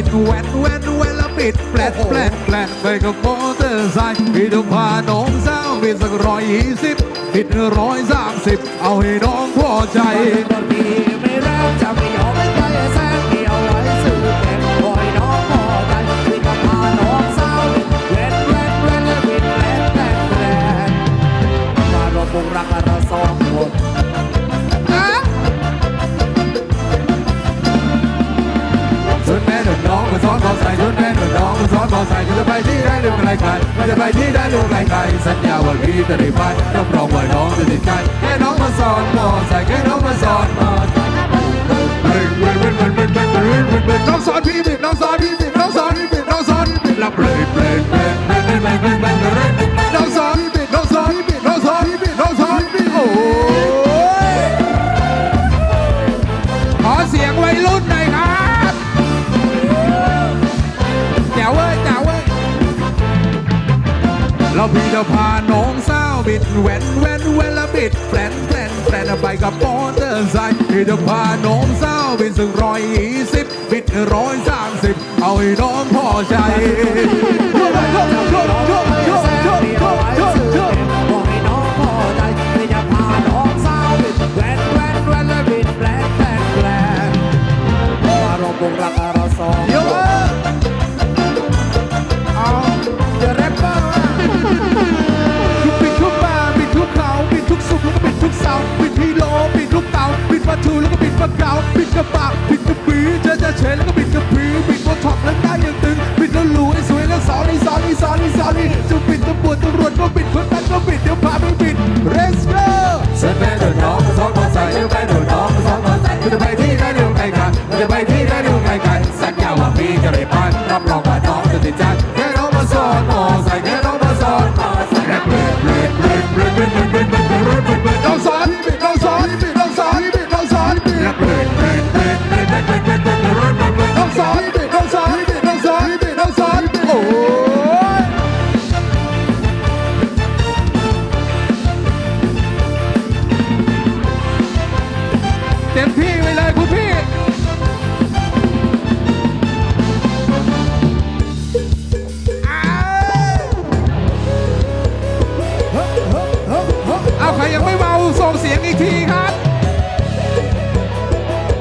ปิดแวนแวนแวนแล้วปิดแปลดแปลดแปลดไปกับมอเตอร์ไซค์พี่ต้องพาน้องสาวบิสักร้อยยี่สิบปิดร้อยสามสิบเอาให้น้องพอใจบางทีไม่รักจะไม่ยอม อสายจะไปที่ใด้ดูไกลๆไม่จะไปที่ใด้ดูไกลๆสัญญาว่าพี่จะได้ไปรับรองว่าน้องจะติดใจแค่น้องมาสอนมอสายแค่น้องมาสอนมอน้องสอนพี่บิดน้องสอนพี่บิดน้องสอนพี่บิดน้องสอนพี่บิดรับเลยเป็นเป็นเป็นเป็นเป็นเป็นเป็นน้องสอนพี่บิดน้องสอนพี่บิดน้องสอนพี่บิดน้องสอนพี่โอ้ พี่จะพาน้องสาวบิดแวนแวนแวนและบิดแปลนแปลนแปลนไปกับมอเตอร์ไซค์พี่จะพาน้องสาวบิดสักร้อยยี่สิบบิดร้อยสามสิบเอาให้น้องพอใจ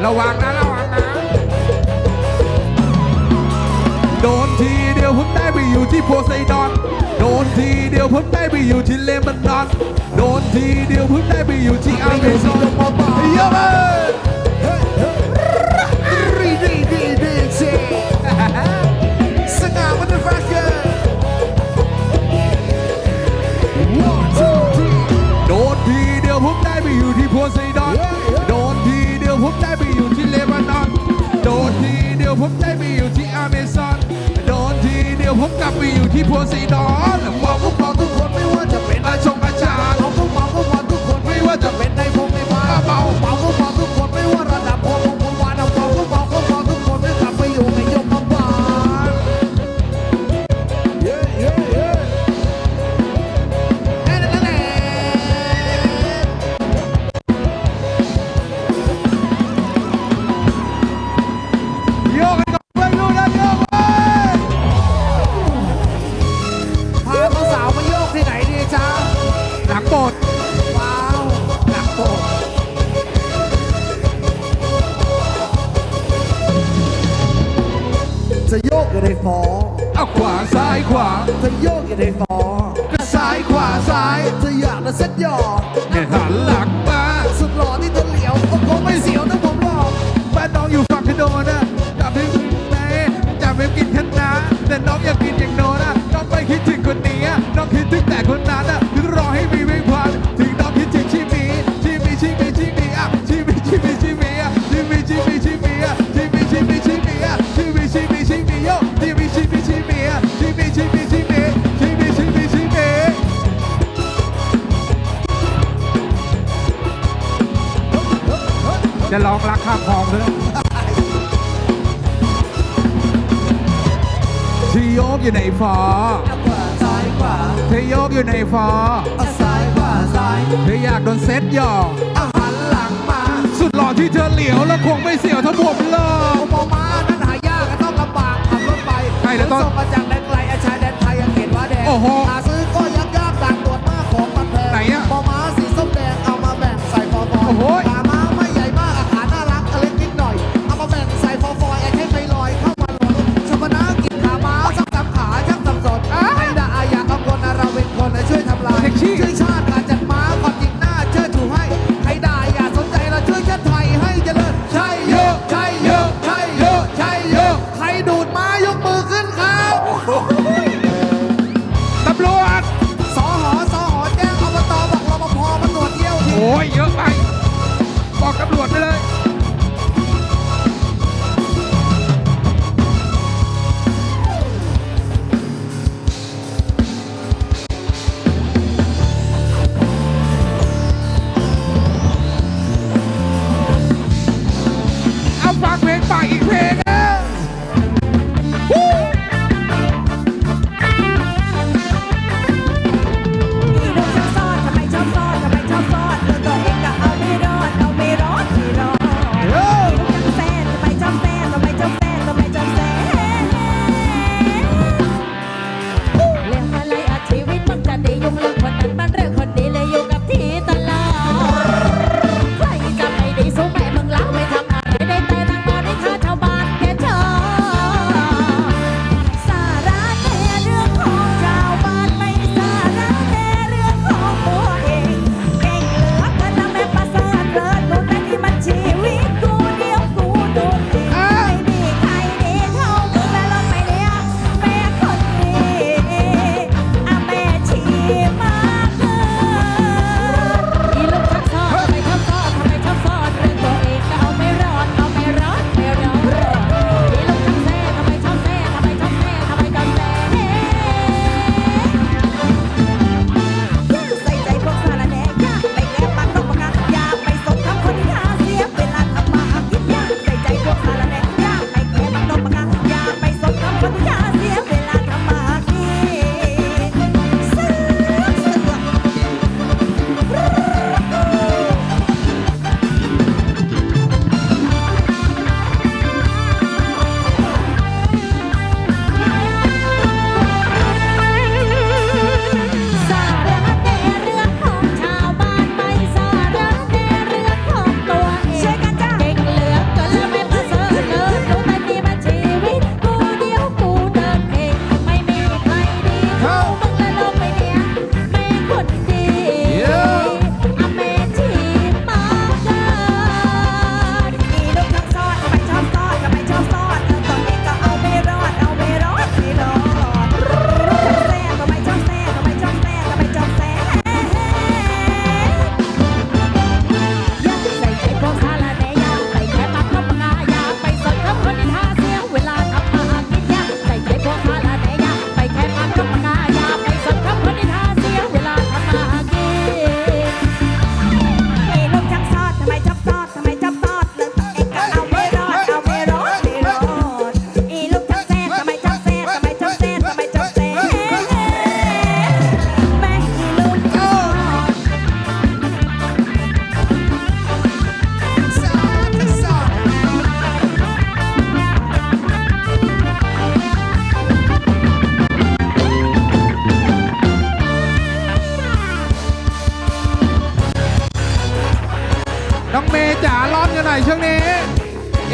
ระวังนะระวังนะโดนทีเดียวผมได้ไปอยู่ที่โพไซดอน โดนทีเดียวผมได้ไปอยู่ที่เลบันดอน โดนทีเดียวผมได้ไปอยู่ที่อาเมซอนเยอะมากรีดีดีดีเซสง่ามันเดอร์ฟักเกอร์โดนทีเดียวผมได้ไปอยู่ที่โพไซดอน He puts it on. ขวาซ้ายขวาจะโยกอยู่ในฟอก็ซ้ายขวาซ้ายจะอยากจะเซ็ตหยอก จะลองรักข้ามคลองด้วยที่โยกอยู่ในฟอขวาซ้ายขวาเธอโยกอยู่ในฟอเอาซ้ายขวาซ้ายเธออยากโดนเซ็ตหยอกเอาหันหลังมา สุดหล่อที่เธอเหลียวแล้วคงไม่เสียวเท่าผมหรอกโอมอมานั้นหายากต้องลำ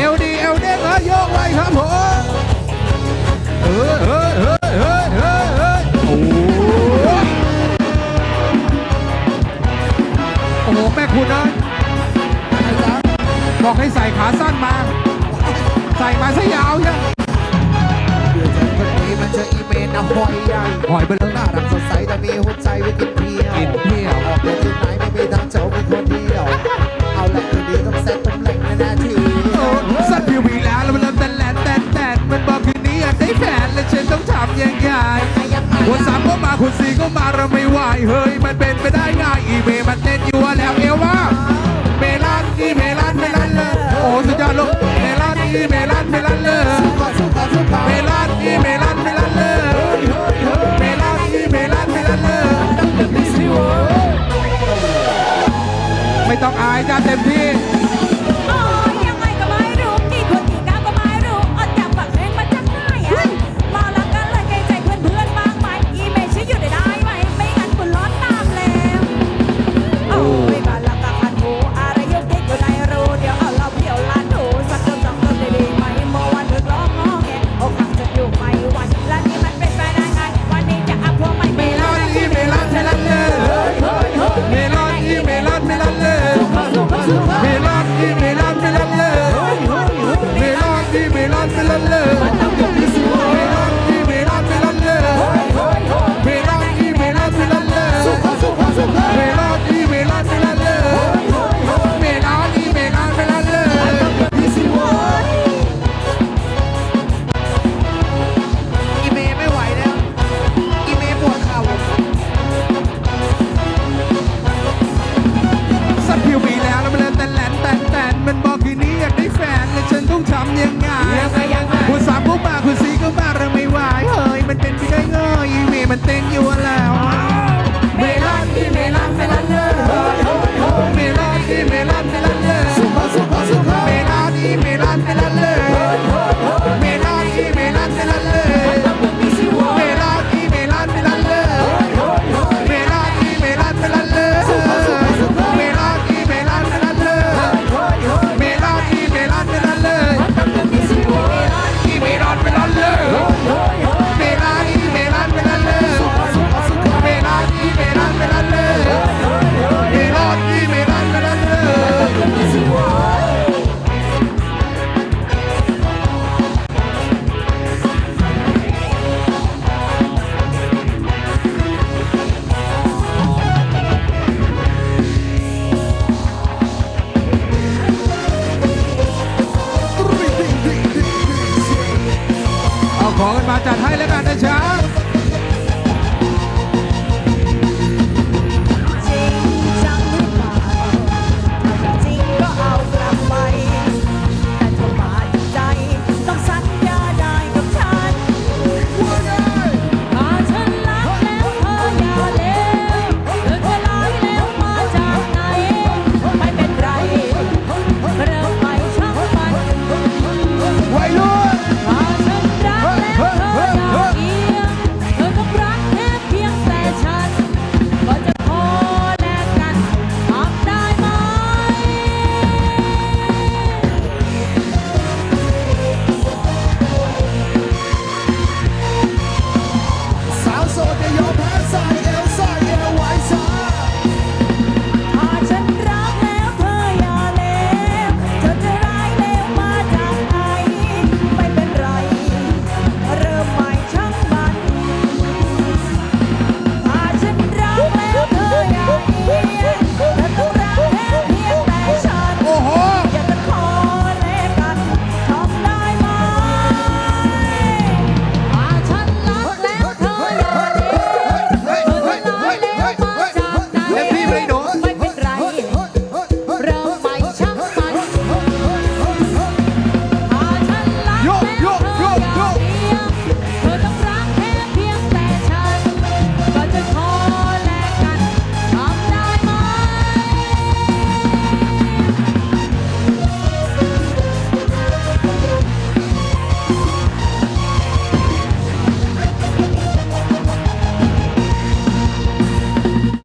เอลดีเอลเด้งฮะโยกไว้ครับผมเฮ้ยเฮ้ยเฮ้ยเฮ้ยเฮ้ยโอ้โหแม่คุณนะบอกให้ใส่ขาสั้นมา ใส่มาซะยาวยังเพื่อดคนนี้มันจะอีเมนนะหอยใหญ่หอยไปเลยน่ารักสดใสแต่มีหัวใจวิกฤตเพียวกินเพียวออกเดินที่ไหนไม่มีทางเจ้าเป็นคน